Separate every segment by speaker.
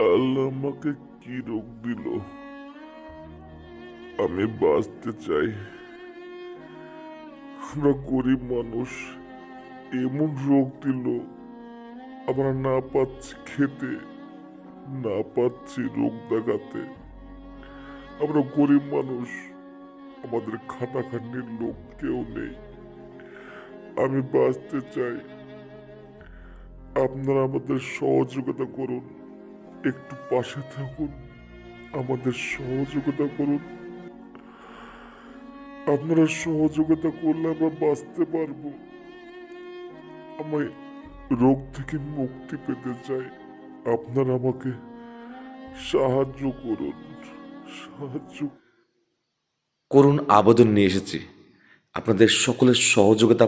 Speaker 1: আল্লাহ আমাকে কি রোগ দিল? আমি বাঁচতে চাই। আমরা গরিব মানুষ, এমন রোগ দিল, আমরা না পাচ্ছি খেতে, না পাচ্ছি রোগ দেখাতে। আমরা গরিব মানুষ, আমাদের খাটাখাটির লোক কেউ নেই। আমি বাঁচতে চাই। আপনারা আমাদের সহযোগিতা করুন। একটু পাশে থাকুন, আমাদের সহযোগিতা করুন। আপনারা সহযোগিতা করলে আমরা বাঁচতে পারব। আমি রোগ থেকে মুক্তি পেতে চাই। আপনারা আমাকে সাহায্য করুন সাহায্য
Speaker 2: করুন, আবেদন নিয়ে এসেছি। আপনাদের সকলের সহযোগিতা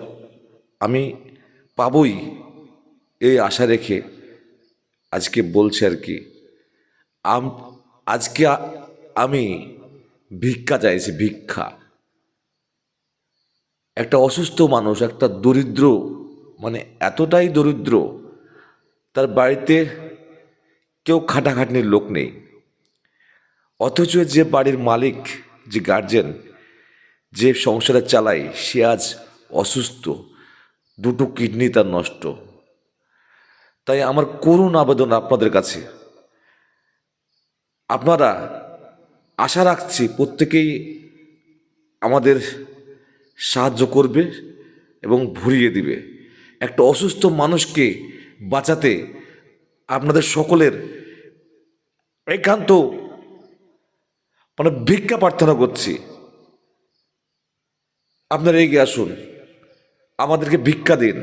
Speaker 2: আমি পাবই, এই আশা রেখে আজকে বলছি আর কি, আম, আজকে আমি ভিক্ষা চাইছি, ভিক্ষা। একটা অসুস্থ মানুষ, একটা দরিদ্র মানে এতটাই দরিদ্র, তার বাড়িতে কেউ খাটাখাটনির লোক নেই। অথচ যে বাড়ির মালিক, যে গার্জেন যে সংসারে চালায়, সে আজ অসুস্থ। দুটো কিডনি তার নষ্ট। তাই আমার করুণ আবেদন আপনাদের কাছে। আপনারা আশা রাখছি প্রত্যেকেই আমাদের সাহায্য করবে এবং ভরিয়ে দিবে। একটা অসুস্থ মানুষকে বাঁচাতে আপনাদের সকলের একান্ত মানে ভিক্ষা প্রার্থনা করছি। আপনারা এগিয়ে আসুন, আমাদেরকে ভিক্ষা দিন।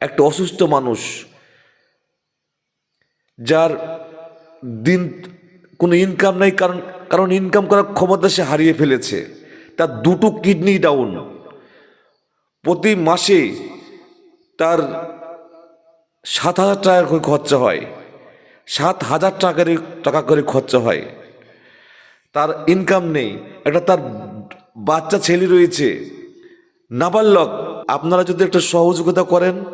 Speaker 2: একটা অসুস্থ মানুষ যার দিন কোনো ইনকাম নাই, কারণ কারণ ইনকাম করার ক্ষমতা সে হারিয়ে ফেলেছে। তার দুটো কিডনি ডাউন প্রতি মাসে তার সাত হাজার টাকা করে খরচা হয়। সাত হাজার টাকার টাকা করে খরচা হয়। তার ইনকাম নেই। একটা তার বাচ্চা ছেলে রয়েছে। নাবালক, আপনারা যদি একটা সহযোগিতা করেন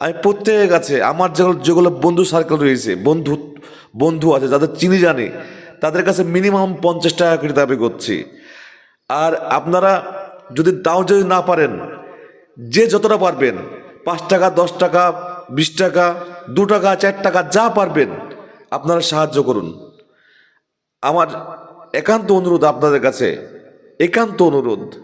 Speaker 2: আমি প্রত্যেকের কাছে, আমার যেগুলো যেগুলো বন্ধু সার্কেল রয়েছে, বন্ধু বন্ধু আছে, যাদের চিনি জানে, তাদের কাছে মিনিমাম পঞ্চাশ টাকা করে দাবি করছি। আর আপনারা যদি তাও যদি না পারেন, যে যতটা পারবেন, পাঁচ টাকা, দশ টাকা, বিশ টাকা, দু টাকা, চার টাকা, যা পারবেন, আপনারা সাহায্য করুন। আমার একান্ত অনুরোধ আপনাদের কাছে, একান্ত অনুরোধ।